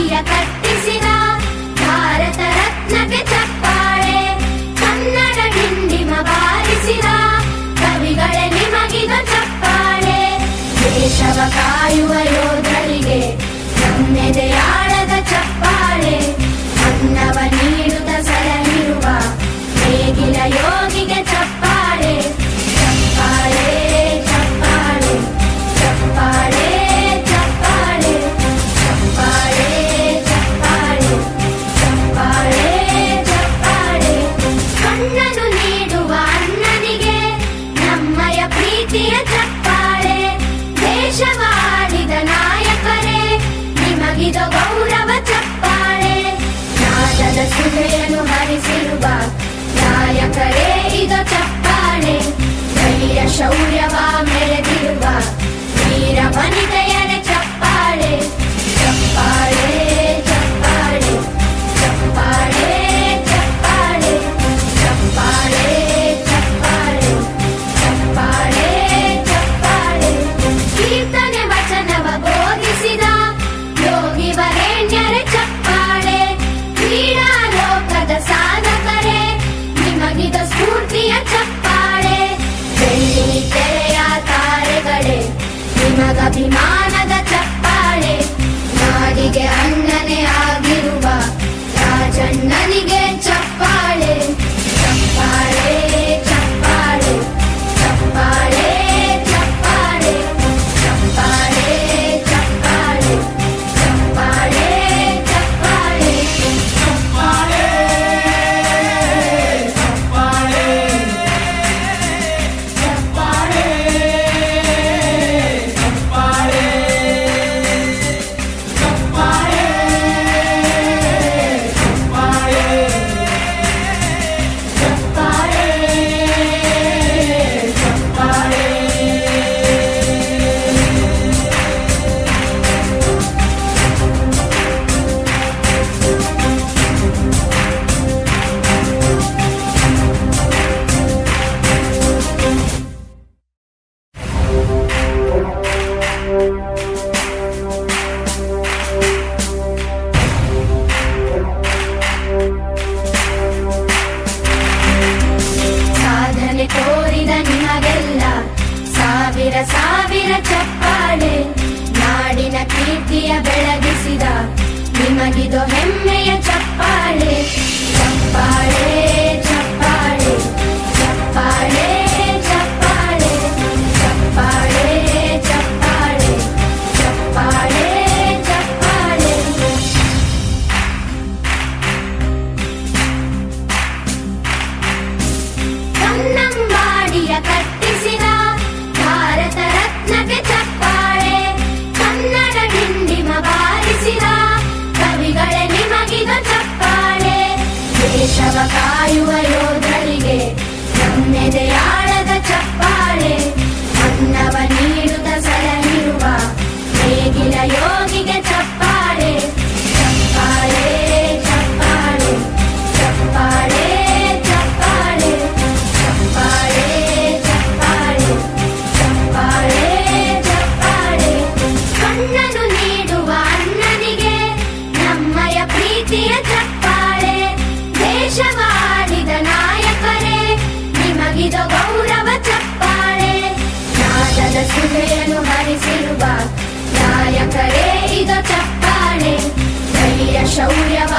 ಕನ್ನಂಬಾಡಿಯ ಕಟ್ಟಿಸಿದ ಭಾರತ ರತ್ನಕ್ಕೆ ಚಪ್ಪಾಳೆ ಕನ್ನಡ ಡಿಂಡಿಮ ಬಾರಿಸಿದ ಕವಿಗಳೇ ನಿಮಗಿದ ಚಪ್ಪಾಳೆ. ದೇಶವ ಕಾಯುವ ಯೋಧರಿಗೆ shauryavaha ತೆರೆಯ ತಾರೆಗಳೇ ನಿಮಗಭಿಮಾನದ ಚಪ್ಪಾಳೆ. ನಾಡಿಗೆ ಅಣ್ಣನೇ ಆಗಿರುವ ರಾಜಣ್ಣನಿಗೆ ಸಾವಿರ ಚಪ್ಪಾಳೆ ನಾಡಿನ ಕೀರ್ತಿಯ ಬೆಳಗಿಸಿದ ನಿಮಗಿದು ಹೆಮ್ಮೆಯ ಚಪ್ಪಾಳೆ ಚಪ್ಪಾಳೆ. ಕಾಯುವ ಯೋಧರಿಗೆ ನಮ್ಮೆದೆಯಾಳದ ಚಪ್ಪಾಳೆ. ಅನ್ನವ ನೀಡುತ್ತ ಸಲಹಿರುವ ಹೇಗಿನ ಯೋಗಿಗೆ ಚಪ್ಪಾಳೆ. ಚಪ್ಪಾಳೆ ಚಪ್ಪಾಳೆ ಚಪ್ಪಾಳೆ ಚಪ್ಪಾಳೆ. ಚಪ್ಪಾಳೆ ಚಪ್ಪಾಳೆ ಚಪ್ಪಾಳೆ ಚಪ್ಪಾಳೆ. ಕಣ್ಣನು ನೀಡುವ ಅಣ್ಣನಿಗೆ ನಮ್ಮಯ ಪ್ರೀತಿಯ ಚಪ್ಪಾಳೆ. ದೇಶವಾಡಿದ ನಾಯಕರೇ ನಿಮಗಿದ ಗೌರವ ಚಪ್ಪಾಳೆ. ನಾದದ ಸುಧೆಯನ್ನು ಹರಿಸಿರುವ ನಾಯಕರೇ ಇದು ಚಪ್ಪಾಳೆ. ಧೈರ್ಯ ಮೆರೆದ